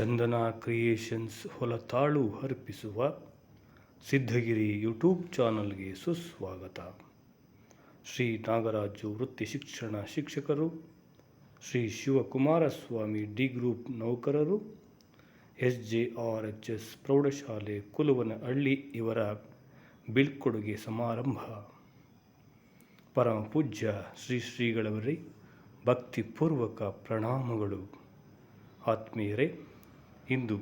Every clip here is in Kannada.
ಚಂದನ ಕ್ರಿಯೇಷನ್ಸ್ ಹೊಲತಾಳು ಅರ್ಪಿಸುವ ಸಿದ್ಧಗಿರಿ ಯೂಟ್ಯೂಬ್ ಚಾನಲ್ಗೆ ಸುಸ್ವಾಗತ. ಶ್ರೀ ನಾಗರಾಜು ವೃತ್ತಿ ಶಿಕ್ಷಣ ಶಿಕ್ಷಕರು, ಶ್ರೀ ಶಿವಕುಮಾರಸ್ವಾಮಿ ಡಿ ಗ್ರೂಪ್ ನೌಕರರು S J R H S ಪ್ರೌಢಶಾಲೆ ಕುಲುವನಹಳ್ಳಿ ಇವರ ಬೀಳ್ಕೊಡುಗೆ ಸಮಾರಂಭ. ಪರಮ ಪೂಜ್ಯ ಶ್ರೀ ಶ್ರೀಗಳವರೇ, ಭಕ್ತಿಪೂರ್ವಕ ಪ್ರಣಾಮಗಳು. ಆತ್ಮೀಯರೇ ಇಂದು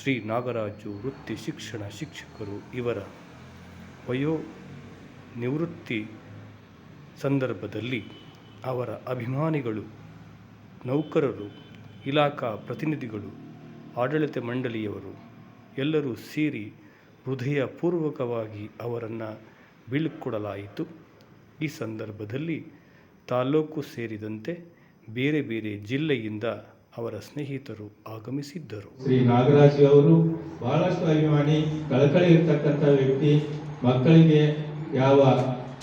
ಶ್ರೀ ನಾಗರಾಜು ವೃತ್ತಿ ಶಿಕ್ಷಣ ಶಿಕ್ಷಕರು ಇವರ ವಯೋ ನಿವೃತ್ತಿ ಸಂದರ್ಭದಲ್ಲಿ ಅವರ ಅಭಿಮಾನಿಗಳು, ನೌಕರರು, ಇಲಾಖಾ ಪ್ರತಿನಿಧಿಗಳು, ಆಡಳಿತ ಮಂಡಳಿಯವರು ಎಲ್ಲರೂ ಸೇರಿ ಹೃದಯಪೂರ್ವಕವಾಗಿ ಅವರನ್ನು ಬೀಳ್ಕೊಡಲಾಯಿತು. ಈ ಸಂದರ್ಭದಲ್ಲಿ ತಾಲ್ಲೂಕು ಸೇರಿದಂತೆ ಬೇರೆ ಬೇರೆ ಜಿಲ್ಲೆಯಿಂದ ಅವರ ಸ್ನೇಹಿತರು ಆಗಮಿಸಿದ್ದರು. ಶ್ರೀ ನಾಗರಾಜ್ ಅವರು ಬಹಳಷ್ಟು ಅಭಿಮಾನಿ, ಕಳಕಳಿ ಇರ್ತಕ್ಕಂಥ ವ್ಯಕ್ತಿ. ಮಕ್ಕಳಿಗೆ ಯಾವ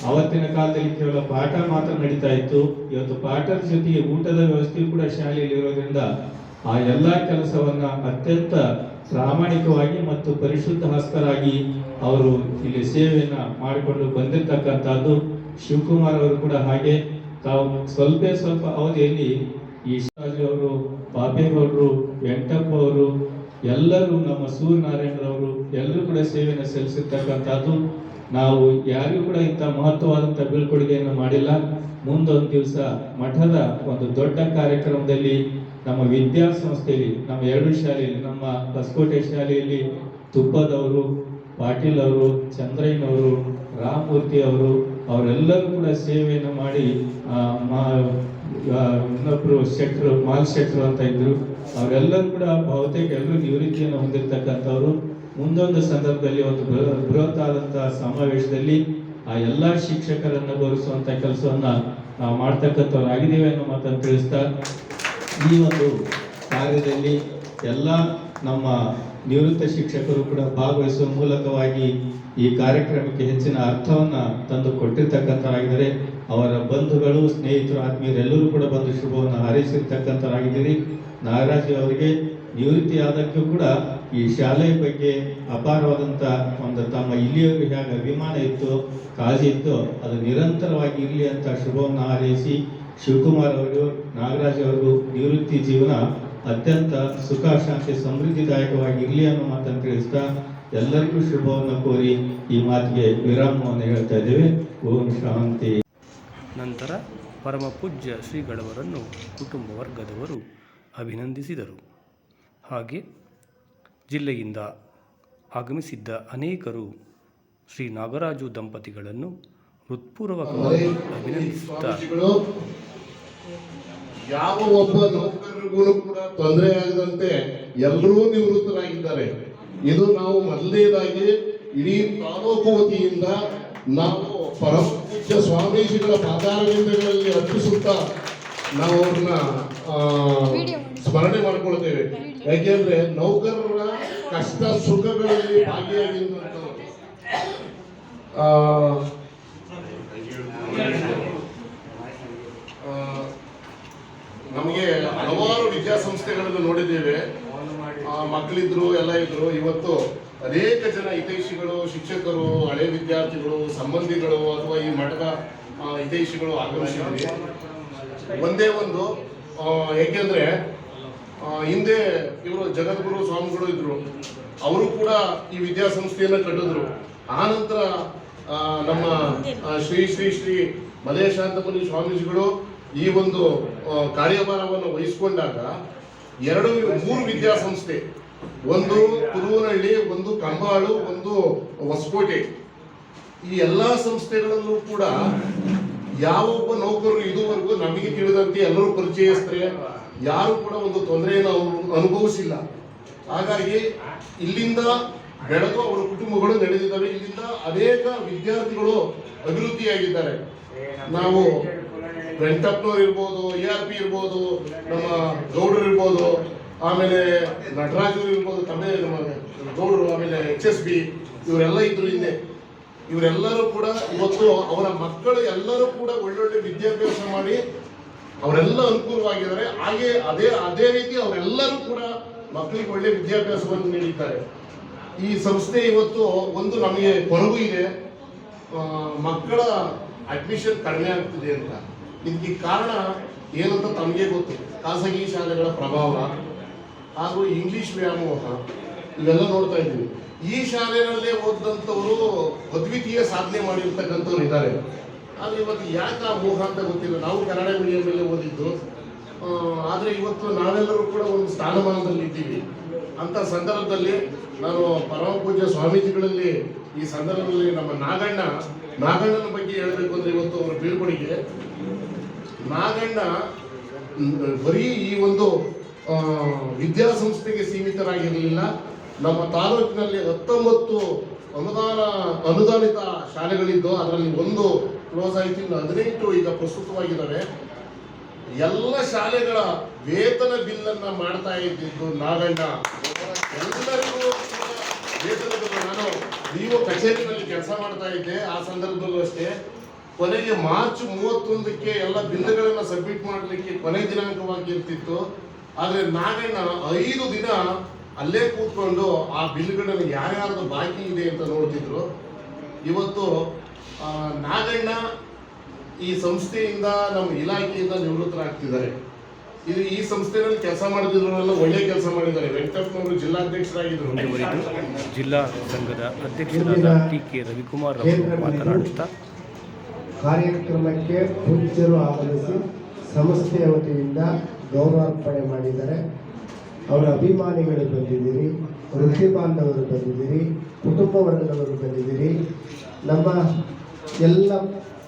ಅವತ್ತಿನ ಕಾಲದಲ್ಲಿ ಕೇವಲ ಪಾಠ ಮಾತ್ರ ನಡೀತಾ ಇತ್ತು, ಇವತ್ತು ಪಾಠದ ಜೊತೆಗೆ ಊಟದ ವ್ಯವಸ್ಥೆ ಕೂಡ ಶಾಲೆಯಲ್ಲಿ ಇರೋದ್ರಿಂದ ಆ ಎಲ್ಲ ಕೆಲಸವನ್ನ ಅತ್ಯಂತ ಪ್ರಾಮಾಣಿಕವಾಗಿ ಮತ್ತು ಪರಿಶುದ್ಧ ಹಸ್ತರಾಗಿ ಅವರು ಇಲ್ಲಿ ಸೇವೆಯನ್ನ ಮಾಡಿಕೊಂಡು ಬಂದಿರತಕ್ಕಂಥದ್ದು ಶಿವಕುಮಾರ್ ಅವರು ಕೂಡ ಹಾಗೆ. ತಾವು ಸ್ವಲ್ಪ ಸ್ವಲ್ಪ ಅವಧಿಯಲ್ಲಿ ಈ ಶಿವಾಜಿ ಅವರು ಪಾಪೇಗೌಡರು ವೆಂಕಟಪ್ಪ ಅವರು ಎಲ್ಲರೂ ನಮ್ಮ ಸೂರ್ಯನಾರಾಯಣರವರು ಎಲ್ಲರೂ ಕೂಡ ಸೇವೆಯನ್ನು ಸಲ್ಲಿಸಿರ್ತಕ್ಕಂಥದ್ದು. ನಾವು ಯಾರಿಗೂ ಕೂಡ ಇಂಥ ಮಹತ್ವವಾದಂಥ ಬೀಳ್ಕೊಡುಗೆಯನ್ನು ಮಾಡಿಲ್ಲ. ಮುಂದೊಂದು ದಿವಸ ಮಠದ ಒಂದು ದೊಡ್ಡ ಕಾರ್ಯಕ್ರಮದಲ್ಲಿ ನಮ್ಮ ವಿದ್ಯಾಸಂಸ್ಥೆಯಲ್ಲಿ, ನಮ್ಮ ಎರಡು ಶಾಲೆಯಲ್ಲಿ, ನಮ್ಮ ಹೊಸಕೋಟೆ ಶಾಲೆಯಲ್ಲಿ ತುಪ್ಪದವರು, ಪಾಟೀಲ್ ಅವರು, ಚಂದ್ರಯ್ಯನವರು, ರಾಮಮೂರ್ತಿ ಅವರು ಅವರೆಲ್ಲರೂ ಕೂಡ ಸೇವೆಯನ್ನು ಮಾಡಿ ಇನ್ನೊಬ್ಬರು ಶೆಟ್ರು ಮಾಲ್ ಶೆಟ್ರು ಅಂತ ಇದ್ರು, ಅವರೆಲ್ಲರೂ ಕೂಡ ಬಹುತೇಕ ಎಲ್ಲರೂ ನಿವೃತ್ತಿಯನ್ನು ಹೊಂದಿರತಕ್ಕಂಥವ್ರು. ಮುಂದೊಂದು ಸಂದರ್ಭದಲ್ಲಿ ಒಂದು ಬೃಹತ್ ಆದಂತಹ ಸಮಾವೇಶದಲ್ಲಿ ಆ ಎಲ್ಲ ಶಿಕ್ಷಕರನ್ನು ಬರೆಸುವಂತ ಕೆಲಸವನ್ನ ನಾವು ಮಾಡ್ತಕ್ಕಂಥವ್ರು ಆಗಿದ್ದೇವೆ ಅನ್ನೋ ಮಾತನ್ನು ತಿಳಿಸ್ತಾ, ಈ ಒಂದು ಕಾರ್ಯದಲ್ಲಿ ಎಲ್ಲ ನಮ್ಮ ನಿವೃತ್ತ ಶಿಕ್ಷಕರು ಕೂಡ ಭಾಗವಹಿಸುವ ಮೂಲಕವಾಗಿ ಈ ಕಾರ್ಯಕ್ರಮಕ್ಕೆ ಹೆಚ್ಚಿನ ಅರ್ಥವನ್ನು ತಂದು ಕೊಟ್ಟಿರ್ತಕ್ಕಂಥರಾಗಿದ್ದಾರೆ ಅವರ ಬಂಧುಗಳು, ಸ್ನೇಹಿತರು, ಆತ್ಮೀಯರೆಲ್ಲರೂ ಕೂಡ ಬಂದು ಶುಭವನ್ನು ಹಾರೈಸಿರ್ತಕ್ಕಂಥರಾಗಿದ್ದೀರಿ ನಾಗರಾಜ್ ಅವರಿಗೆ ನಿವೃತ್ತಿ ಆದಕ್ಕೂ ಕೂಡ ಈ ಶಾಲೆಯ ಬಗ್ಗೆ ಅಪಾರವಾದಂಥ ಒಂದು ತಮ್ಮ ಇಲ್ಲಿಯವರೆಗೆ ಹೇಗೆ ಅಭಿಮಾನ ಇತ್ತು, ಕಾಳಜಿ ಇತ್ತು, ಅದು ನಿರಂತರವಾಗಿ ಇರಲಿ ಅಂತ ಶುಭವನ್ನು ಹಾರೈಸಿ ಶಿವಕುಮಾರ್ ಅವರು ನಾಗರಾಜ್ ಅವರಿಗೂ ನಿವೃತ್ತಿ ಜೀವನ ಅತ್ಯಂತ ಸುಖ, ಶಾಂತಿ, ಸಮೃದ್ಧಿದಾಯಕವಾಗಿ ಇರಲಿ ಅನ್ನೋ ಮಾತನ್ನು ತಿಳಿಸ್ತಾ ಎಲ್ಲರಿಗೂ ಶುಭವನ್ನು ಕೋರಿ ಈ ಮಾತಿಗೆ ವಿರಾಮವನ್ನು ಹೇಳ್ತಾ ಇದ್ದೇವೆ. ಓಂ ಶಾಂತಿ. ನಂತರ ಪರಮ ಪೂಜ್ಯ ಶ್ರೀಗಳವರನ್ನು ಕುಟುಂಬ ವರ್ಗದವರು ಅಭಿನಂದಿಸಿದರು. ಹಾಗೆ ಜಿಲ್ಲೆಯಿಂದ ಆಗಮಿಸಿದ್ದ ಅನೇಕರು ಶ್ರೀ ನಾಗರಾಜು ದಂಪತಿಗಳನ್ನು ಹೃತ್ಪೂರ್ವಕವಾಗಿ ಅಭಿನಂದಿಸುತ್ತಾ ಸ್ವಾಮೀಜಿಗಳು ಯಾವ ಒಬ್ಬ ನೌಕರರಿಗೂ ಕೂಡ ತೊಂದರೆ ಆಗದಂತೆ ಎಲ್ಲರೂ ನಿವೃತ್ತರಾಗಿದ್ದಾರೆ. ಇದು ನಾವು ಮೊದಲನೇದಾಗಿ ಇಡೀ ತಾಲೂಕು ವತಿಯಿಂದ ನಾವು ಪರಮ ಪೂಜ್ಯ ಸ್ವಾಮೀಜಿಗಳ ಪಾದಾರವಿಂದಗಳಲ್ಲಿ ಅರ್ಪಿಸುತ್ತಾ ನಾವು ಅವ್ರನ್ನ ಸ್ಮರಣೆ ಮಾಡಿಕೊಳ್ತೇವೆ. ಯಾಕೆಂದ್ರೆ ನೌಕರರ ಕಷ್ಟ ಸುಖಗಳಲ್ಲಿ ಭಾಗಿಯಾಗಿ ನಮಗೆ ಹಲವಾರು ವಿದ್ಯಾಸಂಸ್ಥೆಗಳನ್ನು ನೋಡಿದ್ದೇವೆ. ಮಕ್ಕಳಿದ್ರು, ಎಲ್ಲ ಇದ್ರು, ಇವತ್ತು ಅನೇಕ ಜನ ಹಿತೈಷಿಗಳು, ಶಿಕ್ಷಕರು, ಹಳೆ ವಿದ್ಯಾರ್ಥಿಗಳು, ಸಂಬಂಧಿಗಳು ಅಥವಾ ಈ ಮಠದ ಹಿತೈಷಿಗಳು ಆಗಮಿಸಿದ್ವಿ. ಒಂದೇ ಒಂದು ಏಕೆಂದರೆ ಹಿಂದೆ ಇವರು ಜಗದ್ಗುರು ಸ್ವಾಮಿಗಳು ಇದ್ರು. ಅವರು ಕೂಡ ಈ ವಿದ್ಯಾಸಂಸ್ಥೆಯನ್ನು ಕಟ್ಟಿದ್ರು. ಆ ನಂತರ ನಮ್ಮ ಶ್ರೀ ಶ್ರೀ ಶ್ರೀ ಮಲೇಶಾಂತಮುನಿ ಸ್ವಾಮೀಜಿಗಳು ಈ ಒಂದು ಕಾರ್ಯಭಾರವನ್ನು ವಹಿಸಿಕೊಂಡಾಗ ಎರಡು ಮೂರು ವಿದ್ಯಾಸಂಸ್ಥೆ. ಒಂದು ಕುರುವನಹಳ್ಳಿ ಒಂದು ಕಂಬಾಳು, ಒಂದು ಹೊಸಕೋಟೆ. ಈ ಎಲ್ಲಾ ಸಂಸ್ಥೆಗಳಲ್ಲೂ ಕೂಡ ಯಾವ ಒಬ್ಬ ನೌಕರರು ಇದುವರೆಗೂ ನಮಗೆ ತಿಳಿದಂತೆ ಎಲ್ಲರೂ ಪರಿಚಯಿಸ್ತಾರೆ ಯಾರು ಕೂಡ ಒಂದು ತೊಂದರೆಯನ್ನು ಅವರು ಅನುಭವಿಸಿಲ್ಲ. ಹಾಗಾಗಿ ಇಲ್ಲಿಂದ ಬೆಳೆದು ಅವರ ಕುಟುಂಬಗಳು ನಡೆದಿದ್ದಾವೆ. ಇಲ್ಲಿಂದ ಅನೇಕ ವಿದ್ಯಾರ್ಥಿಗಳು ಅಭಿವೃದ್ಧಿಯಾಗಿದ್ದಾರೆ. ನಾವು ವೆಂಕಟಪ್ಪನವ್ರು ಇರ್ಬೋದು ಎ ಆರ್ ಪಿ ಇರ್ಬೋದು, ನಮ್ಮ ಗೌಡರು ಇರ್ಬೋದು, ಆಮೇಲೆ ನಟರಾಜರು ಇರ್ಬೋದು ತಮ್ಮೇ ನಮ್ಮ ಗೌಡರು, ಆಮೇಲೆ ಎಚ್ ಎಸ್ ಬಿ ಇವರೆಲ್ಲ ಇದ್ರು ಹಿಂದೆ. ಇವರೆಲ್ಲರೂ ಕೂಡ ಇವತ್ತು ಅವರ ಮಕ್ಕಳು ಎಲ್ಲರೂ ಕೂಡ ಒಳ್ಳೊಳ್ಳೆ ವಿದ್ಯಾಭ್ಯಾಸ ಮಾಡಿ ಅವರೆಲ್ಲ ಅನುಕೂಲವಾಗಿದ್ದಾರೆ. ಹಾಗೆ ಅದೇ ಅದೇ ರೀತಿ ಅವರೆಲ್ಲರೂ ಕೂಡ ಮಕ್ಕಳಿಗೆ ಒಳ್ಳೆ ವಿದ್ಯಾಭ್ಯಾಸವನ್ನು ನೀಡಿದ್ದಾರೆ. ಈ ಸಂಸ್ಥೆ ಇವತ್ತು ಒಂದು ನಮಗೆ ಕೊರಗು ಇದೆ. ಮಕ್ಕಳ ಅಡ್ಮಿಷನ್ ಕಡಿಮೆ ಆಗ್ತಿದೆ ಅಂತ. ಇದಕ್ಕೆ ಕಾರಣ ಏನಂತ ತಮಗೆ ಗೊತ್ತು. ಖಾಸಗಿ ಶಾಲೆಗಳ ಪ್ರಭಾವ ಹಾಗೂ ಇಂಗ್ಲಿಷ್ ವ್ಯಾಮೋಹ, ಇವೆಲ್ಲ ನೋಡ್ತಾ ಇದ್ದೀವಿ. ಈ ಶಾಲೆಗಳಲ್ಲೇ ಓದಿದಂಥವರು ಅದ್ವಿತೀಯ ಸಾಧನೆ ಮಾಡಿರ್ತಕ್ಕಂಥವ್ರು ಇದ್ದಾರೆ. ಆದರೆ ಇವತ್ತು ಯಾಕೆ ಆ ಮೋಹ ಅಂತ ಗೊತ್ತಿಲ್ಲ. ನಾವು ಕನ್ನಡ ಮೀಡಿಯಮಲ್ಲೇ ಓದಿದ್ದು. ಆದರೆ ಆದ್ರೆ ಇವತ್ತು ನಾವೆಲ್ಲರೂ ಕೂಡ ಒಂದು ಸ್ಥಾನಮಾನದಲ್ಲಿ ಇದ್ದೀವಿ. ಅಂತ ಸಂದರ್ಭದಲ್ಲಿ ನಾನು ಪರಮ ಪೂಜ್ಯ ಸ್ವಾಮೀಜಿಗಳಲ್ಲಿ ಈ ಸಂದರ್ಭದಲ್ಲಿ ನಮ್ಮ ನಾಗಣ್ಣ ನಾಗಣ್ಣನ ಬಗ್ಗೆ ಹೇಳಬೇಕು ಅಂದ್ರೆ ಇವತ್ತು ಅವರ ಬೀಳ್ಕೊಡುಗೆ. ನಾಗಣ್ಣ ಬರೀ ಈ ಒಂದು ವಿದ್ಯಾಸಂಸ್ಥೆಗೆ ಸೀಮಿತರಾಗಿರಲಿಲ್ಲ. ನಮ್ಮ ತಾಲೂಕಿನಲ್ಲಿ ಹತ್ತೊಂಬತ್ತು ಅನುದಾನ, ಅನುದಾನಿತ ಶಾಲೆಗಳಿದ್ದು ಅದರಲ್ಲಿ ಒಂದು ಕ್ಲೋಸ್ ಆಯಿತು, ಇನ್ನು ಹದಿನೆಂಟು ಈಗ ಪ್ರಸ್ತುತವಾಗಿದ್ದಾವೆ ಎಲ್ಲ ಶಾಲೆಗಳ ವೇತನ ಬಿಲ್ಲನ್ನ ಮಾಡ್ತಾ ಇದ್ದಿದ್ದು ನಾಗಣ್ಣ. ಎಲ್ಲರಿಗೂ ನಾನು ನೀವು ಕಚೇರಿನಲ್ಲಿ ಕೆಲಸ ಮಾಡ್ತಾ ಇದ್ದೆ, ಆ ಸಂದರ್ಭದಲ್ಲೂ ಅಷ್ಟೇ. ಕೊನೆಗೆ ಮಾರ್ಚ್ ಮೂವತ್ತೊಂದಕ್ಕೆ ಎಲ್ಲ ಬಿಲ್ಗಳನ್ನ ಸಬ್ಮಿಟ್ ಮಾಡಲಿಕ್ಕೆ ಕೊನೆ ದಿನಾಂಕವಾಗಿ ಇರ್ತಿತ್ತು. ಆದ್ರೆ ನಾಗಣ್ಣ ಐದು ದಿನ ಅಲ್ಲೇ ಕೂತ್ಕೊಂಡು ಆ ಬಿಲ್ಗಳನ್ನು ಯಾರ್ಯಾರ್ದು ಬಾಕಿ ಇದೆ ಅಂತ ನೋಡ್ತಿದ್ರು. ಇವತ್ತು ನಾಗಣ್ಣ ಈ ಸಂಸ್ಥೆಯಿಂದ ನಮ್ಮ ಇಲಾಖೆಯಿಂದ ನಿವೃತ್ತರಾಗ್ತಿದ್ದಾರೆ. ಇದು ಈ ಸಂಸ್ಥೆಯಲ್ಲಿ ಕೆಲಸ ಮಾಡಿದ್ರಲ್ಲ ಒಳ್ಳೆ ಕೆಲಸ ಮಾಡಿದ್ದಾರೆ. ವೆಂಕಟಪ್ಪನವರು ಜಿಲ್ಲಾಧ್ಯಕ್ಷರಾಗಿದ್ದರು. ಜಿಲ್ಲಾ ಸಂಘದ ಅಧ್ಯಕ್ಷರಾದ ಟಿ ಕೆ ರವಿಕುಮಾರ್ ಅವರು ಮಾತನಾಡುತ್ತಾ ಕಾರ್ಯಕ್ರಮಕ್ಕೆ ಪೂಜ್ಯರು ಆಗಮಿಸಿ ಸಂಸ್ಥೆಯ ವತಿಯಿಂದ ಗೌರವಾರ್ಪಣೆ ಮಾಡಿದ್ದಾರೆ. ಅವರ ಅಭಿಮಾನಿಗಳು ಬಂದಿದ್ದೀರಿ ವೃತ್ತಿ ಬಾಂಧವರು ಬಂದಿದ್ದೀರಿ ಕುಟುಂಬ ವರ್ಗದವರು ಬಂದಿದ್ದೀರಿ. ನಮ್ಮ ಎಲ್ಲ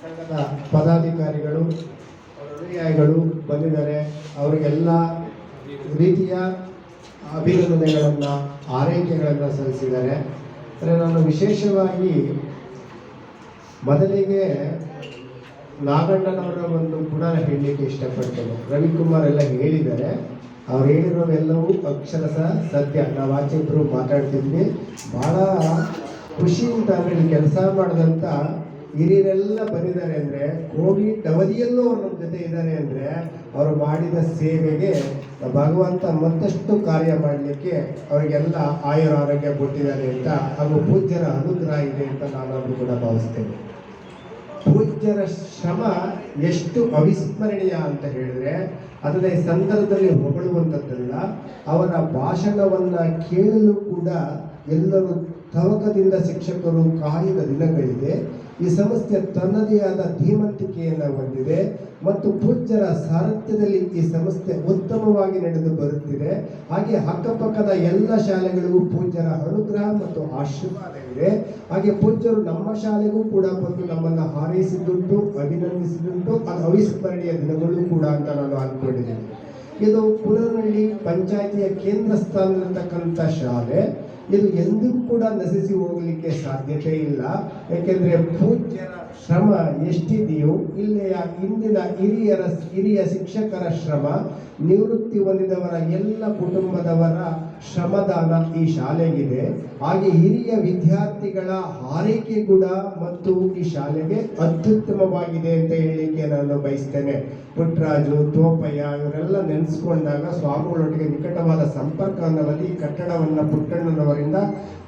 ಸಂಘದ ಪದಾಧಿಕಾರಿಗಳು ಅನುಯಾಯಿಗಳು ಬಂದಿದ್ದಾರೆ. ಅವರಿಗೆಲ್ಲ ರೀತಿಯ ಅಭಿನಂದನೆಗಳನ್ನು, ಆರೈಕೆಗಳನ್ನು ಸಲ್ಲಿಸಿದ್ದಾರೆ. ಅಂದರೆ ನಾನು ವಿಶೇಷವಾಗಿ ಮೊದಲಿಗೆ ನಾಗಣ್ಣನವರ ಒಂದು ಗುಣ ಹೇಳಲಿಕ್ಕೆ ಇಷ್ಟಪಡ್ತೇನೆ. ರವಿಕುಮಾರ್ ಎಲ್ಲ ಹೇಳಿದ್ದಾರೆ. ಅವ್ರು ಹೇಳಿರೋವೆಲ್ಲವೂ ಸಹ ಸತ್ಯ. ನಾವು ಆಚೆ ಇಬ್ಬರು ಮಾತಾಡ್ತಿದ್ವಿ. ಭಾಳ ಖುಷಿಯಿಂದ ಅವರಲ್ಲಿ ಕೆಲಸ ಮಾಡಿದಂಥ ಹಿರಿಯರೆಲ್ಲ ಬಂದಿದ್ದಾರೆ ಅಂದರೆ ಕೋವಿಡ್ ಅವಧಿಯಲ್ಲೂ ಅವ್ರು ನಮ್ಮ ಜೊತೆ ಇದ್ದಾರೆ ಅಂದರೆ, ಅವರು ಮಾಡಿದ ಸೇವೆಗೆ ಭಗವಂತ ಮತ್ತಷ್ಟು ಕಾರ್ಯ ಮಾಡಲಿಕ್ಕೆ ಅವರಿಗೆಲ್ಲ ಆಯುರ ಆರೋಗ್ಯ ಕೊಟ್ಟಿದ್ದಾರೆ ಅಂತ, ಹಾಗೂ ಪೂಜ್ಯರ ಅನುಗ್ರಹ ಇದೆ ಅಂತ ನಾನು ಕೂಡ ಭಾವಿಸ್ತೇನೆ. ಪೂಜ್ಯರ ಶ್ರಮ ಎಷ್ಟು ಅವಿಸ್ಮರಣೀಯ ಅಂತ ಹೇಳಿದ್ರೆ ಅದರ ಈ ಸಂದರ್ಭದಲ್ಲಿ ಹೊಗಳುವಂಥದ್ದಲ್ಲ, ಅವರ ಭಾಷಣವನ್ನ ಕೇಳಲು ಕೂಡ ಎಲ್ಲರೂ ತವಕದಿಂದ ಶಿಕ್ಷಕರು ಕಾಯುವ ದಿನಗಳಿದೆ. ಈ ಸಂಸ್ಥೆ ತನ್ನದೇ ಆದ ಧೀಮಂತಿಕೆಯನ್ನು ಹೊಂದಿದೆ ಮತ್ತು ಪೂಜ್ಯರ ಸಾರಥ್ಯದಲ್ಲಿ ಈ ಸಂಸ್ಥೆ ಉತ್ತಮವಾಗಿ ನಡೆದು ಬರುತ್ತಿದೆ. ಹಾಗೆ ಅಕ್ಕಪಕ್ಕದ ಎಲ್ಲ ಶಾಲೆಗಳಿಗೂ ಪೂಜ್ಯರ ಅನುಗ್ರಹ ಮತ್ತು ಆಶೀರ್ವಾದವಿದೆ ಹಾಗೆ ಪೂಜ್ಯರು ನಮ್ಮ ಶಾಲೆಗೂ ಕೂಡ ಬಂದು ನಮ್ಮನ್ನು ಹಾರೈಸಿದ್ದುಂಟು ಅಭಿನಂದಿಸಿದುಂಟು ಅದು ಅವಿಸ್ಮರಣೀಯ ದಿನಗಳು ಕೂಡ ಅಂತ ನಾನು ಅಂದ್ಕೊಂಡಿದ್ದೀನಿ. ಇದು ಪುನರ್ನಹಳ್ಳಿ ಪಂಚಾಯಿತಿಯ ಕೇಂದ್ರ ಸ್ಥಾನದಲ್ಲಿರ್ತಕ್ಕಂಥ ಶಾಲೆ. ಇದು ಎಂದೂ ಕೂಡ ನಶಿಸಿ ಹೋಗಲಿಕ್ಕೆ ಸಾಧ್ಯತೆ ಇಲ್ಲ. ಏಕೆಂದರೆ ಪೂಜ್ಯರ ಶ್ರಮ ಎಷ್ಟಿದೆಯೋ, ಇಲ್ಲಿಯ ಇಂದಿನ ಹಿರಿಯರ, ಹಿರಿಯ ಶಿಕ್ಷಕರ ಶ್ರಮ, ನಿವೃತ್ತಿ ಹೊಂದಿದವರ ಎಲ್ಲ ಕುಟುಂಬದವರ ಶ್ರಮದಾನ ಈ ಶಾಲೆಗಿದೆ. ಹಾಗೆ ಹಿರಿಯ ವಿದ್ಯಾರ್ಥಿಗಳ ಆರೈಕೆ ಕೂಡ ಮತ್ತು ಈ ಶಾಲೆಗೆ ಅತ್ಯುತ್ತಮವಾಗಿದೆ ಅಂತ ಹೇಳಲಿಕ್ಕೆ ನಾನು ಬಯಸ್ತೇನೆ. ಪುಟ್ಟರಾಜು ತೋಪಯ್ಯ ಇವರೆಲ್ಲ ನೆನೆಸ್ಕೊಂಡಾಗ ಸ್ವಾಮಿಗಳೊಟ್ಟಿಗೆ ನಿಕಟವಾದ ಸಂಪರ್ಕ ಹೊಂದಿ ಈ ಕಟ್ಟಡವನ್ನು ಪುಟ್ಟಣ್ಣನವರಿಂದ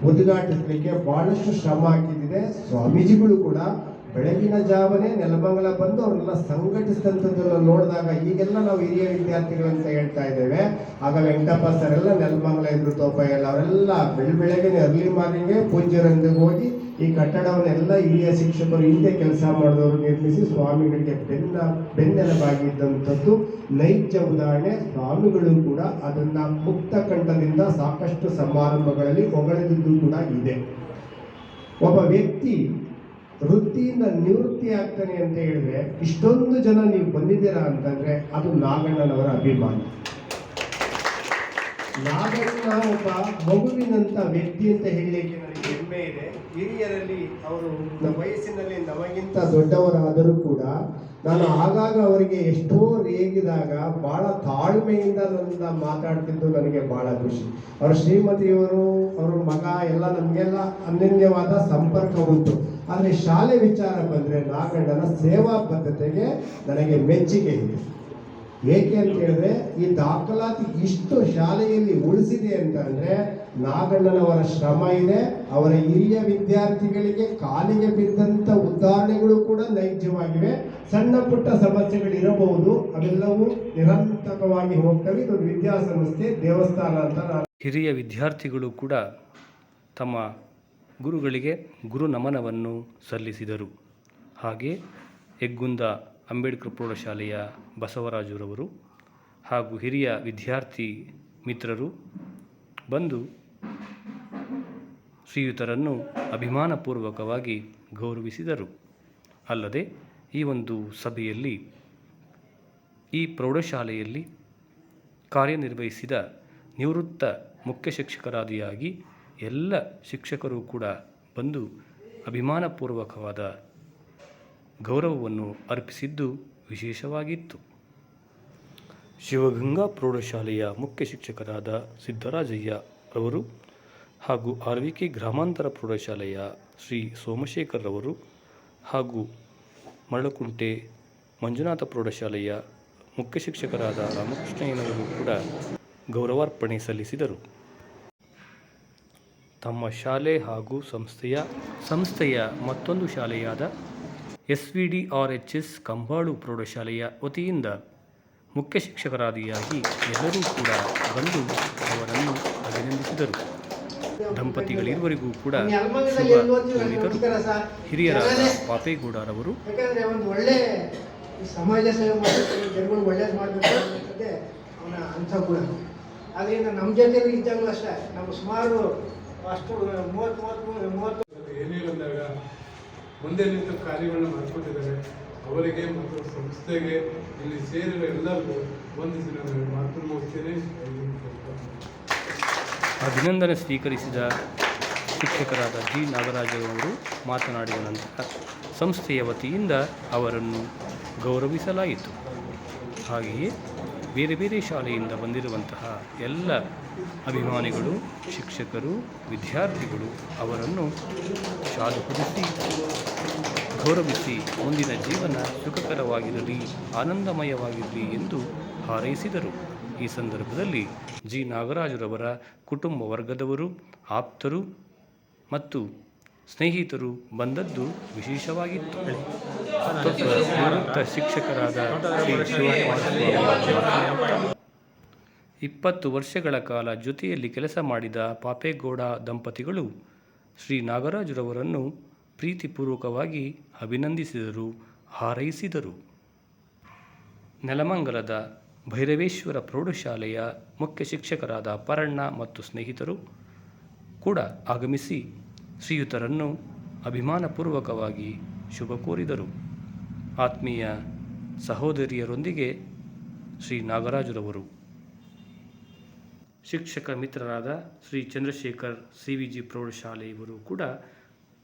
ಉದ್ಘಾಟಿಸಲಿಕ್ಕೆ ಬಹಳಷ್ಟು ಶ್ರಮ ಹಾಕಿದ್ದಿದೆ. ಸ್ವಾಮೀಜಿಗಳು ಕೂಡ ಬೆಳಗಿನ ಜಾವನೇ ನೆಲಮಂಗಲ ಬಂದು ಅವ್ರನ್ನೆಲ್ಲ ಸಂಘಟಿಸಿದಂಥದ್ದನ್ನು ನೋಡಿದಾಗ ಈಗೆಲ್ಲ ನಾವು ಹಿರಿಯ ವಿದ್ಯಾರ್ಥಿಗಳಂತ ಹೇಳ್ತಾ ಇದ್ದೇವೆ. ಆಗ ವೆಂಕಟಪ್ಪ ಸರ್ ಎಲ್ಲ ನೆಲಮಂಗಲ ಇದ್ರು ಎಲ್ಲ ಅವರೆಲ್ಲ ಬೆಳ ಬೆಳಗ್ಗೆ ಅರ್ಲಿ ಮಾರ್ನಿಂಗ್ಗೆ ಪೂಜ್ಯರೊಂದಿಗೆ ಹೋಗಿ ಈ ಕಟ್ಟಡವನ್ನೆಲ್ಲ ಹಿರಿಯ ಶಿಕ್ಷಕರು ಹಿಂದೆ ಕೆಲಸ ಮಾಡಿದವರು ನಿರ್ಮಿಸಿ ಸ್ವಾಮಿಗಳಿಗೆ ಬೆನ್ನ, ಬೆನ್ನೆಲುಬಾಗಿದ್ದಂಥದ್ದು. ನೈಜ ಉದಾಹರಣೆ, ಸ್ವಾಮಿಗಳು ಕೂಡ ಅದನ್ನ ಮುಕ್ತ ಕಂಠದಿಂದ ಸಾಕಷ್ಟು ಸಮಾರಂಭಗಳಲ್ಲಿ ಹೊಗಳಿದ್ದು ಕೂಡ ಇದೆ. ಒಬ್ಬ ವ್ಯಕ್ತಿ ವೃತ್ತಿಯಿಂದ ನಿವೃತ್ತಿ ಆಗ್ತಾನೆ ಅಂತ ಹೇಳಿದ್ರೆ ಇಷ್ಟೊಂದು ಜನ ನೀವು ಬಂದಿದ್ದೀರಾ ಅಂತಂದ್ರೆ ಅದು ನಾಗಣ್ಣನವರ ಅಭಿಮಾನ. ನಾಗಣ್ಣ ಒಬ್ಬ ಮಗುವಿನಂತ ವ್ಯಕ್ತಿ ಅಂತ ಹೇಳಲಿಕ್ಕೆ ನನಗೆ ಹೆಮ್ಮೆ ಇದೆ. ಹಿರಿಯರಲ್ಲಿ ಅವರು ವಯಸ್ಸಿನಲ್ಲಿ ನಮಗಿಂತ ದೊಡ್ಡವರಾದರೂ ಕೂಡ ನಾನು ಆಗಾಗ ಅವರಿಗೆ ಎಷ್ಟೋ ರೇಗಿದಾಗ ಬಹಳ ತಾಳ್ಮೆಯಿಂದ ನನ್ನ ಮಾತಾಡ್ತಿದ್ದು ನನಗೆ ಬಹಳ ಖುಷಿ. ಅವರ ಶ್ರೀಮತಿಯವರು, ಅವರ ಮಗ ಎಲ್ಲ ನಮಗೆಲ್ಲ ಅನನ್ಯವಾದ ಸಂಪರ್ಕ ಉಂಟು. ಆದರೆ ಶಾಲೆ ವಿಚಾರ ಬಂದರೆ ನಾಗಣ್ಣನ ಸೇವಾ ಬದ್ಧತೆಗೆ ನನಗೆ ಮೆಚ್ಚುಗೆ ಇದೆ. ಏಕೆ ಅಂತ ಹೇಳಿದ್ರೆ ಈ ದಾಖಲಾತಿ ಇಷ್ಟು ಶಾಲೆಯಲ್ಲಿ ಉಳಿಸಿದೆ ಅಂತಂದ್ರೆ ನಾಗಣ್ಣನವರ ಶ್ರಮ ಇದೆ, ಅವರ ಹಿರಿಯ ವಿದ್ಯಾರ್ಥಿಗಳಿಗೆ ಕಾಲಿಗೆ ಬಿದ್ದಂತ ಉದಾಹರಣೆಗಳು ಕೂಡ ನೈಜವಾಗಿವೆ. ಸಣ್ಣ ಪುಟ್ಟ ಸಮಸ್ಯೆಗಳು ಇರಬಹುದು ಅವೆಲ್ಲವೂ ನಿರಂತರವಾಗಿ ಹೋಗ್ತವೆ. ಇದೊಂದು ವಿದ್ಯಾಸಂಸ್ಥೆ, ದೇವಸ್ಥಾನ ಅಂತ ಹಿರಿಯ ವಿದ್ಯಾರ್ಥಿಗಳು ಕೂಡ ತಮ್ಮ ಗುರುಗಳಿಗೆ ಗುರು ನಮನವನ್ನು ಸಲ್ಲಿಸಿದರು. ಹಾಗೆ ಹೆಗ್ಗುಂದ ಅಂಬೇಡ್ಕರ್ ಪ್ರೌಢಶಾಲೆಯ ಬಸವರಾಜುರವರು ಹಾಗೂ ಹಿರಿಯ ವಿದ್ಯಾರ್ಥಿ ಮಿತ್ರರು ಬಂದು ಶ್ರೀಯುತರನ್ನು ಅಭಿಮಾನಪೂರ್ವಕವಾಗಿ ಗೌರವಿಸಿದರು. ಅಲ್ಲದೆ ಈ ಒಂದು ಸಭೆಯಲ್ಲಿ, ಈ ಪ್ರೌಢಶಾಲೆಯಲ್ಲಿ ಕಾರ್ಯನಿರ್ವಹಿಸಿದ ನಿವೃತ್ತ ಮುಖ್ಯ ಶಿಕ್ಷಕರಾದಿಯಾಗಿ ಎಲ್ಲ ಶಿಕ್ಷಕರು ಕೂಡ ಬಂದು ಅಭಿಮಾನಪೂರ್ವಕವಾದ ಗೌರವವನ್ನು ಅರ್ಪಿಸಿದ್ದು ವಿಶೇಷವಾಗಿತ್ತು. ಶಿವಗಂಗಾ ಪ್ರೌಢಶಾಲೆಯ ಮುಖ್ಯ ಶಿಕ್ಷಕರಾದ ಸಿದ್ದರಾಜಯ್ಯ ಅವರು ಹಾಗೂ ಆರ್ ವಿ ಕೆ ಗ್ರಾಮಾಂತರ ಪ್ರೌಢಶಾಲೆಯ ಶ್ರೀ ಸೋಮಶೇಖರ್ ಅವರು ಹಾಗೂ ಮರಳುಕುಂಟೆ ಮಂಜುನಾಥ ಪ್ರೌಢಶಾಲೆಯ ಮುಖ್ಯ ಶಿಕ್ಷಕರಾದ ರಾಮಕೃಷ್ಣಯ್ಯನವರು ಕೂಡ ಗೌರವಾರ್ಪಣೆ ಸಲ್ಲಿಸಿದರು. ತಮ್ಮ ಶಾಲೆ ಹಾಗೂ ಸಂಸ್ಥೆಯ ಸಂಸ್ಥೆಯ ಮತ್ತೊಂದು ಶಾಲೆಯಾದ S V D R H S Kambalu ಪ್ರೌಢಶಾಲೆಯ ವತಿಯಿಂದ ಮುಖ್ಯ ಶಿಕ್ಷಕರಾದಿಯಾಗಿ ಎಲ್ಲರೂ ಕೂಡ ಬಂದು ಅವರನ್ನು ಅಭಿನಂದಿಸಿದರು. ದಂಪತಿಗಳಿರುವರೆಗೂ ಕೂಡ ಹಿರಿಯರ ಪಾಪೇಗೌಡರವರು ಸಮಾಜ ಸೇವೆ ಮಾಡಬೇಕು ಒಳ್ಳೇದು ಮಾಡಬೇಕು ಅವನ ಅಂತ ಗುಣ ಅದರಿಂದ ನಮ್ಮ ಜೊತೆಲಿ ಇದ್ದಾಗಲೂ ಅಷ್ಟೇ. ನಮ್ಮ ಸುಮಾರು ಅಷ್ಟು ಮೂವತ್ತು ಮೂವತ್ತು ಮೂವತ್ತು ಏನೇ ಬಂದಾಗ ಮುಂದೆ ನಿಂತು ಕಾರ್ಯಗಳನ್ನ ಮಾಡ್ಕೊಟ್ಟಿದ್ದಾರೆ ಅವರಿಗೆ ಮತ್ತು ಸಂಸ್ಥೆಗೆ ಇಲ್ಲಿ ಸೇರಿರೋ ಎಲ್ಲರಿಗೂ ವಂದಿಸಿ ನಾನು ಮಾತು ಮುಗಿಸ್ತೇನೆ ಅಭಿನಂದನೆ ಸ್ವೀಕರಿಸಿದ ಶಿಕ್ಷಕರಾದ ಜಿ ನಾಗರಾಜರವರು ಮಾತನಾಡಿದ ನಂತರ ಸಂಸ್ಥೆಯ ವತಿಯಿಂದ ಅವರನ್ನು ಗೌರವಿಸಲಾಯಿತು. ಹಾಗೆಯೇ ಬೇರೆ ಬೇರೆ ಶಾಲೆಯಿಂದ ಬಂದಿರುವಂತಹ ಎಲ್ಲ ಅಭಿಮಾನಿಗಳು, ಶಿಕ್ಷಕರು, ವಿದ್ಯಾರ್ಥಿಗಳು ಅವರನ್ನು ಶಾಲು ಕುರಿಸಿ ಗೌರವಿಸಿ ಮುಂದಿನ ಜೀವನ ಸುಖಕರವಾಗಿರಲಿ, ಆನಂದಮಯವಾಗಿರಲಿ ಎಂದು ಹಾರೈಸಿದರು. ಈ ಸಂದರ್ಭದಲ್ಲಿ ಜಿ ನಾಗರಾಜರವರ ಕುಟುಂಬ ವರ್ಗದವರು, ಆಪ್ತರು ಮತ್ತು ಸ್ನೇಹಿತರು ಬಂದದ್ದು ವಿಶೇಷವಾಗಿತ್ತು. ನಿವೃತ್ತ ಶಿಕ್ಷಕರಾದ ಶ್ರೀ ಶಿವಕುಮಾರ ಸ್ವಾಮಿ ಇಪ್ಪತ್ತು ವರ್ಷಗಳ ಕಾಲ ಜೊತೆಯಲ್ಲಿ ಕೆಲಸ ಮಾಡಿದ ಪಾಪೇಗೌಡ ದಂಪತಿಗಳು ಶ್ರೀ ನಾಗರಾಜರವರನ್ನು ಪ್ರೀತಿಪೂರ್ವಕವಾಗಿ ಅಭಿನಂದಿಸಿದರು ಹಾರೈಸಿದರು. ನೆಲಮಂಗಲದ ಭೈರವೇಶ್ವರ ಪ್ರೌಢಶಾಲೆಯ ಮುಖ್ಯ ಶಿಕ್ಷಕರಾದ ಪರಣ್ಣ ಮತ್ತು ಸ್ನೇಹಿತರು ಕೂಡ ಆಗಮಿಸಿ ಶ್ರೀಯುತರನ್ನು ಅಭಿಮಾನಪೂರ್ವಕವಾಗಿ ಶುಭ ಕೋರಿದರು. ಆತ್ಮೀಯ ಸಹೋದರಿಯರೊಂದಿಗೆ ಶ್ರೀ ನಾಗರಾಜರವರು. ಶಿಕ್ಷಕ ಮಿತ್ರರಾದ Shri Chandrashekar C V G ಪ್ರೌಢಶಾಲೆ ಇವರು ಕೂಡ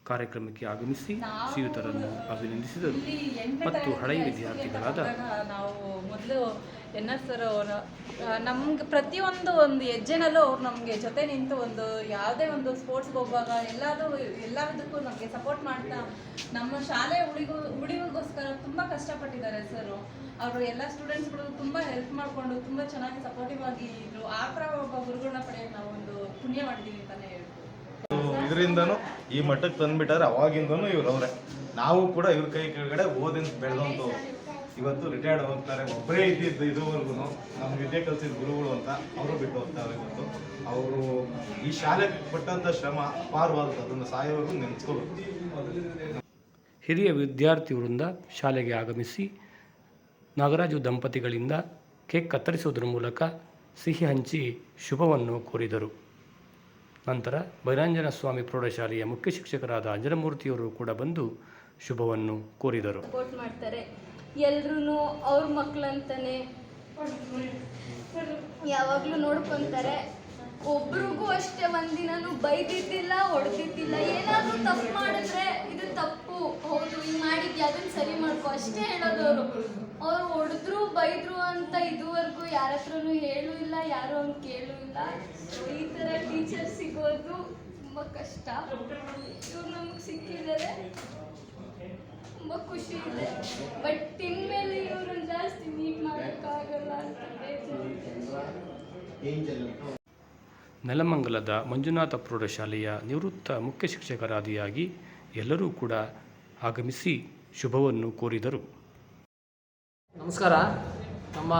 ಕಾರ್ಯಕ್ರಮಕ್ಕೆ ಆಗಮಿಸಿ ಶ್ರೀಯುತರನ್ನು ಅಭಿನಂದಿಸಿದರು. ಮತ್ತು ಹಳೆಯ ವಿದ್ಯಾರ್ಥಿಗಳಾದ ನಾವು ಮೊದಲು ಎನ್ ಆರ್ ಸರ್ ಅವರು ನಮ್ಗೆ ಪ್ರತಿಯೊಂದು ಒಂದು ಹೆಜ್ಜೆನಲ್ಲೂ ಅವ್ರು ನಮಗೆ ಜೊತೆ ನಿಂತು ಒಂದು ಯಾವುದೇ ಒಂದು ಸ್ಪೋರ್ಟ್ಸ್ಗೆ ಹೋಗುವಾಗ ಎಲ್ಲಾದರೂ ಎಲ್ಲದಕ್ಕೂ ನಮಗೆ ಸಪೋರ್ಟ್ ಮಾಡ್ತಾ ನಮ್ಮ ಶಾಲೆ ಉಳಿಗೂ, ಉಳಿವಿಗೋಸ್ಕರ ತುಂಬ ಕಷ್ಟಪಟ್ಟಿದ್ದಾರೆ ಸರ್ ಅವರು. ಎಲ್ಲ ಸ್ಟೂಡೆಂಟ್ಸ್ಗಳು ತುಂಬ ಹೆಲ್ಪ್ ಮಾಡಿಕೊಂಡು ತುಂಬ ಚೆನ್ನಾಗಿ ಸಪೋರ್ಟಿವ್ ಆಗಿ ಇದ್ರು. ಆ ಥರ ಒಬ್ಬ ಗುರುಗಳನ್ನ ಪಡೆಯೋದು ನಾವು ಒಂದು ಪುಣ್ಯ ಮಾಡಿದ್ದೀವಿ ಅಂತಲೇ ಹೇಳ್ಬೋದು. ಇದರಿಂದನೂ ಈ ಮಟ್ಟಕ್ಕೆ ತಂದ್ಬಿಟ್ಟಾರೆ, ಅವಾಗಿಂದನೂ ಅವರೇ. ನಾವು ಕೂಡ ಇವ್ರ ಕೈ ಕೆಳಗಡೆ ಓದಿನ ಬೆಳೆದಂಥವ್ರು ಇವತ್ತು ರಿಟೈರ್ಡ್ ಹೋಗ್ತಾರೆ ಒಬ್ಬರೇ ಇದ್ದಿದ್ದು ಇದುವರೆಗೂ ನಮ್ಮ ವಿದ್ಯೆ ಕಲಿಸಿದ ಗುರುಗಳು ಅಂತ ಅವರು ಬಿಟ್ಟು ಹೋಗ್ತಾರೆ ಇವತ್ತು. ಅವರು ಈ ಶಾಲೆಗೆ ಪಟ್ಟಂಥ ಶ್ರಮ ಅಪಾರವಾದದ್ದು ಅದನ್ನು ಸಾಯೋವರೆಗೂ ನೆನೆಸ್ಕೋಬೇಕು. ಹಿರಿಯ ವಿದ್ಯಾರ್ಥಿ ವೃಂದ ಶಾಲೆಗೆ ಆಗಮಿಸಿ ನಾಗರಾಜು ದಂಪತಿಗಳಿಂದ ಕೇಕ್ ಕತ್ತರಿಸುವುದರ ಮೂಲಕ ಸಿಹಿ ಹಂಚಿ ಶುಭವನ್ನು ಕೋರಿದರು. ನಂತರ ಬೈರಾಂಜನ ಸ್ವಾಮಿ ಪ್ರೌಢಶಾಲೆಯ ಮುಖ್ಯ ಶಿಕ್ಷಕರಾದ ಅಂಜನಮೂರ್ತಿಯವರು ಕೂಡ ಬಂದು ಶುಭವನ್ನು ಕೋರಿದರು. ಸಪೋರ್ಟ್ ಮಾಡ್ತಾರೆ. ಎಲ್ರೂ ಅವ್ರ ಮಕ್ಕಳಂತಾನೆ ಯಾವಾಗಲೂ ನೋಡ್ಕೊತಾರೆ. ಒಬ್ರಿಗೂ ಅಷ್ಟೇ ಒಂದಿನೂ ಬೈದಿದ್ದಿಲ್ಲ, ಹೊಡೆದಿದ್ದಿಲ್ಲ. ಏನಾದರೂ ತಪ್ಪು ಮಾಡಿದ್ರೆ ಇದು ತಪ್ಪು. ಹೌದು ಹಿಂಗೆ ಮಾಡಿದ್ಯಾ? ಅದನ್ನ ಸರಿ ಮಾಡ್ಕೊ. ಅಷ್ಟೇ ಹೇಳೋದು ಅವರು. ಅವ್ರು ಹೊಡೆದ್ರು, ಬೈದ್ರು ಅಂತ ಇದುವರೆಗೂ ಯಾರ ಹತ್ರನೂ ಹೇಳೂ ಇಲ್ಲ, ಯಾರು ಅವ್ನು ಕೇಳೂ ಇಲ್ಲ. ಈ ಥರ ಟೀಚರ್ ಸಿಗೋದು ತುಂಬ ಕಷ್ಟ. ಇವ್ರು ನಮಗೆ ಸಿಕ್ಕಿದ್ದಾರೆ. ತುಂಬ ಖುಷಿ ಇದೆ. ಬಟ್ ತಿನ್ಮೇಲೆ ಇವರು ಜಾಸ್ತಿ ಮೀಟ್ ಮಾಡೋಕ್ಕಾಗಲ್ಲ ಅಂತ ಬೇಜಾರಿದೆ. ನೆಲಮಂಗಲದ ಮಂಜುನಾಥ ಪ್ರೌಢಶಾಲೆಯ ನಿವೃತ್ತ ಮುಖ್ಯ ಶಿಕ್ಷಕರಾದಿಯಾಗಿ ಎಲ್ಲರೂ ಕೂಡ ಆಗಮಿಸಿ ಶುಭವನ್ನು ಕೋರಿದರು. ನಮಸ್ಕಾರ. ನಮ್ಮ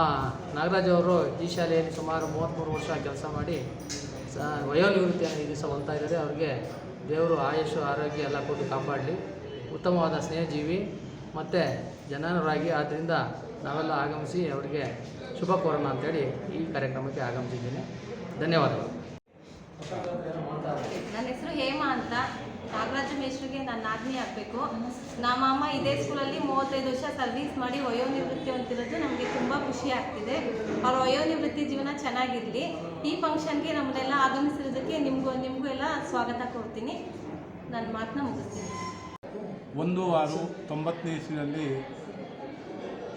ನಾಗರಾಜ್ ಅವರು ಈ ಶಾಲೆಯಲ್ಲಿ ಸುಮಾರು ಮೂವತ್ತ್ಮೂರು ವರ್ಷ ಕೆಲಸ ಮಾಡಿ ಸ ವಯೋನಿವೃತ್ತಿಯನ್ನು ದಿವಸ ಇದ್ದಾರೆ. ಅವರಿಗೆ ದೇವರು ಆಯುಷು ಆರೋಗ್ಯ ಎಲ್ಲ ಕೊಟ್ಟು ಕಾಪಾಡಲಿ. ಉತ್ತಮವಾದ ಸ್ನೇಹಜೀವಿ ಮತ್ತು ಜನರಾಗಿ ಆದ್ದರಿಂದ ನಾವೆಲ್ಲ ಆಗಮಿಸಿ ಅವರಿಗೆ ಶುಭ ಕೋರೋಣ ಅಂತೇಳಿ ಈ ಕಾರ್ಯಕ್ರಮಕ್ಕೆ ಆಗಮಿಸಿದ್ದೀನಿ. ಧನ್ಯವಾದಗಳು. ನನ್ನ ಹೆಸರು ಹೇಮಾ ಅಂತ. ನಾಗರಾಜ ಮೇಷ್ರಿಗೆ ನನ್ನ ಆಜ್ಞೆ ಆಗಬೇಕು. ನಮ್ಮ ಅಮ್ಮ ಇದೇ ಸ್ಕೂಲಲ್ಲಿ ಮೂವತ್ತೈದು ವರ್ಷ ಸರ್ವಿಸ್ ಮಾಡಿ ವಯೋನಿವೃತ್ತಿ ಅಂತಿರೋದು ನಮಗೆ ತುಂಬ ಖುಷಿ ಆಗ್ತಿದೆ. ಅವ್ರ ವಯೋನಿವೃತ್ತಿ ಜೀವನ ಚೆನ್ನಾಗಿರಲಿ. ಈ ಫಂಕ್ಷನ್ಗೆ ನಮ್ಮನ್ನೆಲ್ಲ ಆಗಮಿಸಿರೋದಕ್ಕೆ ನಿಮಗೂ ನಿಮಗೂ ಎಲ್ಲ ಸ್ವಾಗತ ಕೊಡ್ತೀನಿ ನನ್ನ ಮಾತನ್ನ ಮುಗಿಸ್ತೀನಿ. ಒಂದು ಆರು ತೊಂಬತ್ತನೇ ಇಸ್ವಿನಲ್ಲಿ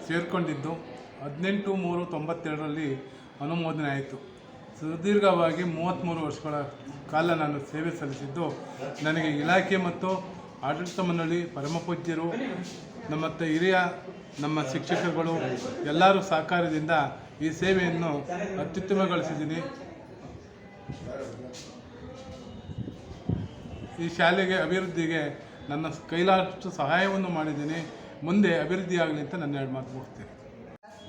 ಸೇರಿಕೊಂಡಿದ್ದು, ಹದಿನೆಂಟು ಮೂರು ತೊಂಬತ್ತೆರಡರಲ್ಲಿ ಅನುಮೋದನೆ ಆಯಿತು. ಸುದೀರ್ಘವಾಗಿ ಮೂವತ್ತ್ಮೂರು ವರ್ಷಗಳ ಕಾಲ ನಾನು ಸೇವೆ ಸಲ್ಲಿಸಿದ್ದು, ನನಗೆ ಇಲಾಖೆ ಮತ್ತು ಆಡಳಿತ ಮಂಡಳಿ ಪರಮಪೂಜ್ಯರು ನಮ್ಮ ಹಿರಿಯ, ನಮ್ಮ ಶಿಕ್ಷಕರುಗಳು ಎಲ್ಲರೂ ಸಹಕಾರದಿಂದ ಈ ಸೇವೆಯನ್ನು ಅತ್ಯುತ್ತಮಗೊಳಿಸಿದ್ದೀನಿ. ಈ ಶಾಲೆಗೆ ಅಭಿವೃದ್ಧಿಗೆ ನನ್ನ ಕೈಲಾದಷ್ಟು ಸಹಾಯವನ್ನು ಮಾಡಿದ್ದೀನಿ. ಮುಂದೆ ಅಭಿವೃದ್ಧಿಯಾಗಲಿ ಅಂತ ನನ್ನ ಎರಡು ಮಾತು ಮುಗಿಸ್ತೇನೆ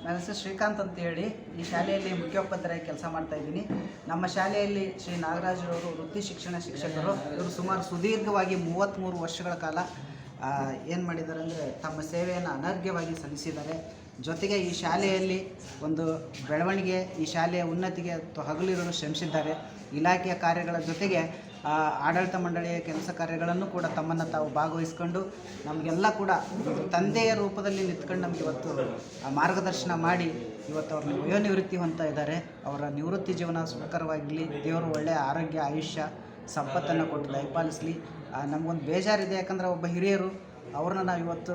ನನ್ನ ಹೆಸರು ಶ್ರೀಕಾಂತ್ ಅಂತ ಹೇಳಿ. ಈ ಶಾಲೆಯಲ್ಲಿ ಮುಖ್ಯೋಪಾಧ್ಯಾಯ ಕೆಲಸ ಮಾಡ್ತಾ ಇದ್ದೀನಿ. ನಮ್ಮ ಶಾಲೆಯಲ್ಲಿ ಶ್ರೀ ನಾಗರಾಜರವರು ವೃತ್ತಿ ಶಿಕ್ಷಣ ಶಿಕ್ಷಕರು. ಇವರು ಸುಮಾರು ಸುದೀರ್ಘವಾಗಿ ಮೂವತ್ತ್ಮೂರು ವರ್ಷಗಳ ಕಾಲ ಏನು ಮಾಡಿದ್ದಾರೆ ಅಂದರೆ ತಮ್ಮ ಸೇವೆಯನ್ನು ಅನರ್ಘ್ಯವಾಗಿ ಸಲ್ಲಿಸಿದ್ದಾರೆ. ಜೊತೆಗೆ ಈ ಶಾಲೆಯಲ್ಲಿ ಒಂದು ಬೆಳವಣಿಗೆ, ಈ ಶಾಲೆಯ ಉನ್ನತಿಗೆ ಹಗಲಿರಲು ಶ್ರಮಿಸಿದ್ದಾರೆ. ಇಲಾಖೆಯ ಕಾರ್ಯಗಳ ಜೊತೆಗೆ ಆಡಳಿತ ಮಂಡಳಿಯ ಕೆಲಸ ಕಾರ್ಯಗಳನ್ನು ಕೂಡ ತಮ್ಮನ್ನು ತಾವು ಭಾಗವಹಿಸ್ಕೊಂಡು ನಮಗೆಲ್ಲ ಕೂಡ ತಂದೆಯ ರೂಪದಲ್ಲಿ ನಿಂತ್ಕೊಂಡು ನಮಗೆ ಇವತ್ತು ಮಾರ್ಗದರ್ಶನ ಮಾಡಿ ಇವತ್ತು ಅವ್ರನ್ನ ವಯೋನಿವೃತ್ತಿ ಹೊಂತ ಇದ್ದಾರೆ. ಅವರ ನಿವೃತ್ತಿ ಜೀವನ ಸುಖಕರವಾಗಿರಲಿ, ದೇವರು ಒಳ್ಳೆಯ ಆರೋಗ್ಯ, ಆಯುಷ್ಯ, ಸಂಪತ್ತನ್ನು ಕೊಟ್ಟು ದಯಪಾಲಿಸಲಿ. ನಮಗೊಂದು ಬೇಜಾರಿದೆ ಯಾಕಂದರೆ ಒಬ್ಬ ಹಿರಿಯರು, ಅವ್ರನ್ನ ನಾವು ಇವತ್ತು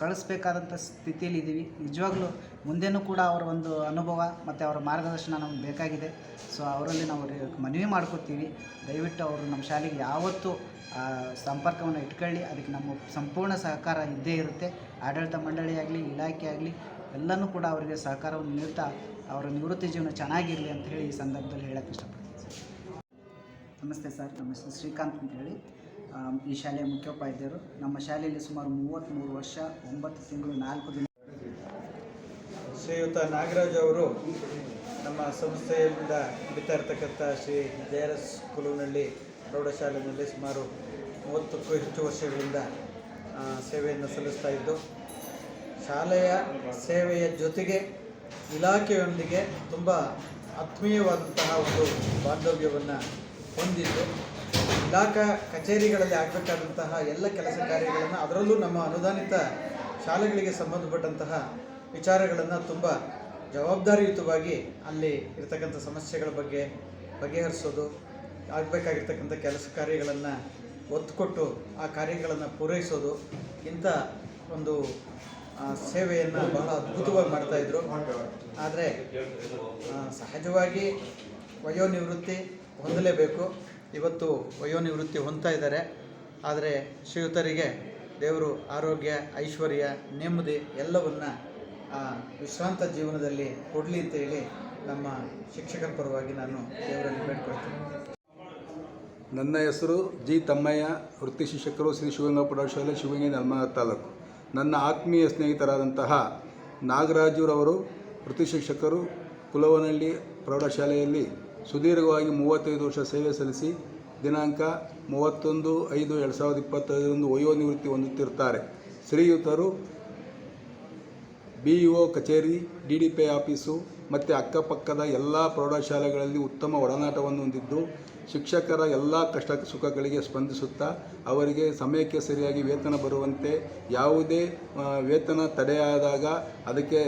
ಕಳಿಸ್ಬೇಕಾದಂಥ ಸ್ಥಿತಿಯಲ್ಲಿ ಇದ್ದೀವಿ ನಿಜವಾಗ್ಲೂ ಮುಂದೆನೂ ಕೂಡ ಅವರ ಒಂದು ಅನುಭವ ಮತ್ತು ಅವರ ಮಾರ್ಗದರ್ಶನ ನಮ್ಗೆ ಬೇಕಾಗಿದೆ. ಸೊ ಅವರಲ್ಲಿ ನಾವು ಮನವಿ ಮಾಡ್ಕೋತೀವಿ. ದಯವಿಟ್ಟು ಅವರು ನಮ್ಮ ಶಾಲೆಗೆ ಯಾವತ್ತೂ ಸಂಪರ್ಕವನ್ನು ಇಟ್ಕೊಳ್ಳಿ. ಅದಕ್ಕೆ ನಮ್ಮ ಸಂಪೂರ್ಣ ಸಹಕಾರ ಇದ್ದೇ ಇರುತ್ತೆ. ಆಡಳಿತ ಮಂಡಳಿ ಆಗಲಿ, ಇಲಾಖೆ ಆಗಲಿ, ಎಲ್ಲನೂ ಕೂಡ ಅವರಿಗೆ ಸಹಕಾರವನ್ನು ನೀಡ್ತಾ, ಅವರ ನಿವೃತ್ತಿ ಜೀವನ ಚೆನ್ನಾಗಿರಲಿ ಅಂತ ಹೇಳಿ ಈ ಸಂದರ್ಭದಲ್ಲಿ ಹೇಳಕ್ಕೆ ಇಷ್ಟಪಡ್ತೀನಿ ನಮಸ್ತೆ ಸರ್. ನಮ್ಮ ಹೆಸರು ಶ್ರೀಕಾಂತ್ ಅಂತ ಹೇಳಿ. ಈ ಶಾಲೆಯ ಮುಖ್ಯೋಪಾಧ್ಯಾಯರು. ನಮ್ಮ ಶಾಲೆಯಲ್ಲಿ ಸುಮಾರು ಮೂವತ್ತ್ಮೂರು ವರ್ಷ, ಒಂಬತ್ತು ತಿಂಗಳು ನಾಲ್ಕು ದಿನ ಶ್ರೀಯುತ ನಾಗರಾಜ್ ಅವರು ನಮ್ಮ ಸಂಸ್ಥೆಯಿಂದ ನಡೀತಾ ಇರ್ತಕ್ಕಂಥ ಶ್ರೀ ಜೆ ಆರ್ ಎಸ್ ಪ್ರೌಢಶಾಲೆಯಲ್ಲಿ ಸುಮಾರು ಮೂವತ್ತಕ್ಕೂ ಹೆಚ್ಚು ವರ್ಷಗಳಿಂದ ಸೇವೆಯನ್ನು ಸಲ್ಲಿಸ್ತಾ ಇದ್ದು, ಶಾಲೆಯ ಸೇವೆಯ ಜೊತೆಗೆ ಇಲಾಖೆಯೊಂದಿಗೆ ತುಂಬ ಆತ್ಮೀಯವಾದಂತಹ ಒಂದು ಬಾಂಧವ್ಯವನ್ನು ಹೊಂದಿದ್ದು, ಇಲಾಖಾ ಕಚೇರಿಗಳಲ್ಲಿ ಆಗಬೇಕಾದಂತಹ ಎಲ್ಲ ಕೆಲಸ ಕಾರ್ಯಗಳನ್ನು ಅದರಲ್ಲೂ ನಮ್ಮ ಅನುದಾನಿತ ಶಾಲೆಗಳಿಗೆ ಸಂಬಂಧಪಟ್ಟಂತಹ ವಿಚಾರಗಳನ್ನು ತುಂಬ ಜವಾಬ್ದಾರಿಯುತವಾಗಿ ಅಲ್ಲಿ ಇರತಕ್ಕಂಥ ಸಮಸ್ಯೆಗಳ ಬಗ್ಗೆ ಬಗೆಹರಿಸೋದು, ಆಗಬೇಕಾಗಿರ್ತಕ್ಕಂಥ ಕೆಲಸ ಕಾರ್ಯಗಳನ್ನು ಒತ್ತು ಕೊಟ್ಟು ಆ ಕಾರ್ಯಗಳನ್ನು ಪೂರೈಸೋದು, ಇಂಥ ಒಂದು ಸೇವೆಯನ್ನು ಬಹಳ ಅದ್ಭುತವಾಗಿ ಮಾಡ್ತಾಯಿದ್ರು ಆದರೆ ಸಹಜವಾಗಿ ವಯೋನಿವೃತ್ತಿ ಹೊಂದಲೇಬೇಕು. ಇವತ್ತು ವಯೋನಿವೃತ್ತಿ ಹೊಂದ್ತಾ ಇದ್ದಾರೆ. ಆದರೆ ಶ್ರೀಯುತರಿಗೆ ದೇವರು ಆರೋಗ್ಯ, ಐಶ್ವರ್ಯ, ನೆಮ್ಮದಿ ಎಲ್ಲವನ್ನು ವಿಶ್ರಾಂತ ಜೀವನದಲ್ಲಿ ಕೊಡಲಿ ಅಂತ ಹೇಳಿ ನಮ್ಮ ಶಿಕ್ಷಕರ ಪರವಾಗಿ ನಾನು ದೇವರಲ್ಲಿ ಬೇಡ್ಕೊಳ್ತೀನಿ. ನನ್ನ ಹೆಸರು ಜಿ ತಮ್ಮಯ್ಯ, ವೃತ್ತಿ ಶಿಕ್ಷಕರು ಶ್ರೀ ಶಿವಗಂಗಾ ಪ್ರೌಢಶಾಲೆ ಶಿವಗಂಗೆ ನೆಲಮಂಗಲ ತಾಲೂಕು. ನನ್ನ ಆತ್ಮೀಯ ಸ್ನೇಹಿತರಾದಂತಹ ನಾಗರಾಜುರವರು, ವೃತ್ತಿ ಶಿಕ್ಷಕರು, ಕುಲವನಹಳ್ಳಿ ಪ್ರೌಢಶಾಲೆಯಲ್ಲಿ ಸುದೀರ್ಘವಾಗಿ ಮೂವತ್ತೈದು ವರ್ಷ ಸೇವೆ ಸಲ್ಲಿಸಿ ದಿನಾಂಕ ಮೂವತ್ತೊಂದು ಐದು ಎರಡು ಸಾವಿರದ ಇಪ್ಪತ್ತೈದರಂದು ವಯೋನಿವೃತ್ತಿ ಹೊಂದುತ್ತಿರುತ್ತಾರೆ. ಶ್ರೀಯುತರು ಬಿ ಇ ಒ ಕಚೇರಿ, ಡಿ ಡಿ ಪಿ ಆಫೀಸು ಮತ್ತು ಅಕ್ಕಪಕ್ಕದ ಎಲ್ಲ ಪ್ರೌಢಶಾಲೆಗಳಲ್ಲಿ ಉತ್ತಮ ಒಡನಾಟವನ್ನು ಹೊಂದಿದ್ದು, ಶಿಕ್ಷಕರ ಎಲ್ಲ ಕಷ್ಟ ಸುಖಗಳಿಗೆ ಸ್ಪಂದಿಸುತ್ತಾ ಅವರಿಗೆ ಸಮಯಕ್ಕೆ ಸರಿಯಾಗಿ ವೇತನ ಬರುವಂತೆ ಯಾವುದೇ ವೇತನ ತಡೆಯಾದಾಗ ಅದಕ್ಕೆ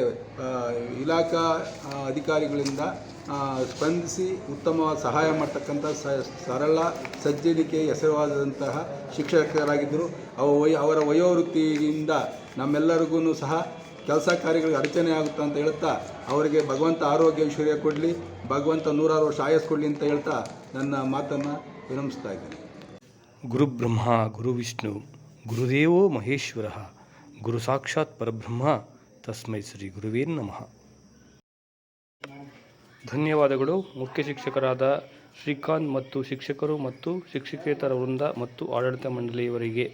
ಇಲಾಖಾ ಅಧಿಕಾರಿಗಳಿಂದ ಸ್ಪಂದಿಸಿ ಉತ್ತಮವಾದ ಸಹಾಯ ಮಾಡ್ತಕ್ಕಂಥ ಸರಳ, ಸಜ್ಜನಿಕೆ ಹೆಸರುವಾದಂತಹ ಶಿಕ್ಷಕರಾಗಿದ್ದರು. ಅವ ಅವರ ವಯೋವೃತ್ತಿಯಿಂದ ನಮ್ಮೆಲ್ಲರಿಗೂ ಸಹ ಕೆಲಸ ಕಾರ್ಯಗಳಿಗೆ ಅಡಚಣೆ ಆಗುತ್ತೆ ಅಂತ ಹೇಳ್ತಾ ಅವರಿಗೆ ಭಗವಂತ ಆರೋಗ್ಯ ಐಶ್ವರ್ಯ ಕೊಡಲಿ, ಭಗವಂತ ನೂರಾರು ವರ್ಷ ಆಯಸ್ ಕೊಡಲಿ ಅಂತ ಹೇಳ್ತಾ ನನ್ನ ಮಾತನ್ನು ವಿನಮಿಸ್ತಾ ಇದ್ದೇನೆ. ಗುರುಬ್ರಹ್ಮ ಗುರುವಿಷ್ಣು ಗುರುದೇವೋ ಮಹೇಶ್ವರ, ಗುರು ಸಾಕ್ಷಾತ್ ಪರಬ್ರಹ್ಮ, ತಸ್ಮೈ ಶ್ರೀ ಗುರುವೇ ನಮಃ. ಧನ್ಯವಾದಗಳು. ಮುಖ್ಯ ಶಿಕ್ಷಕರಾದ ಶ್ರೀಕಾಂತ್ ಮತ್ತು ಶಿಕ್ಷಕರು ಮತ್ತು ಶಿಕ್ಷಕೇತರ ವೃಂದ ಮತ್ತು ಆಡಳಿತ ಮಂಡಳಿಯವರಿಗೆ.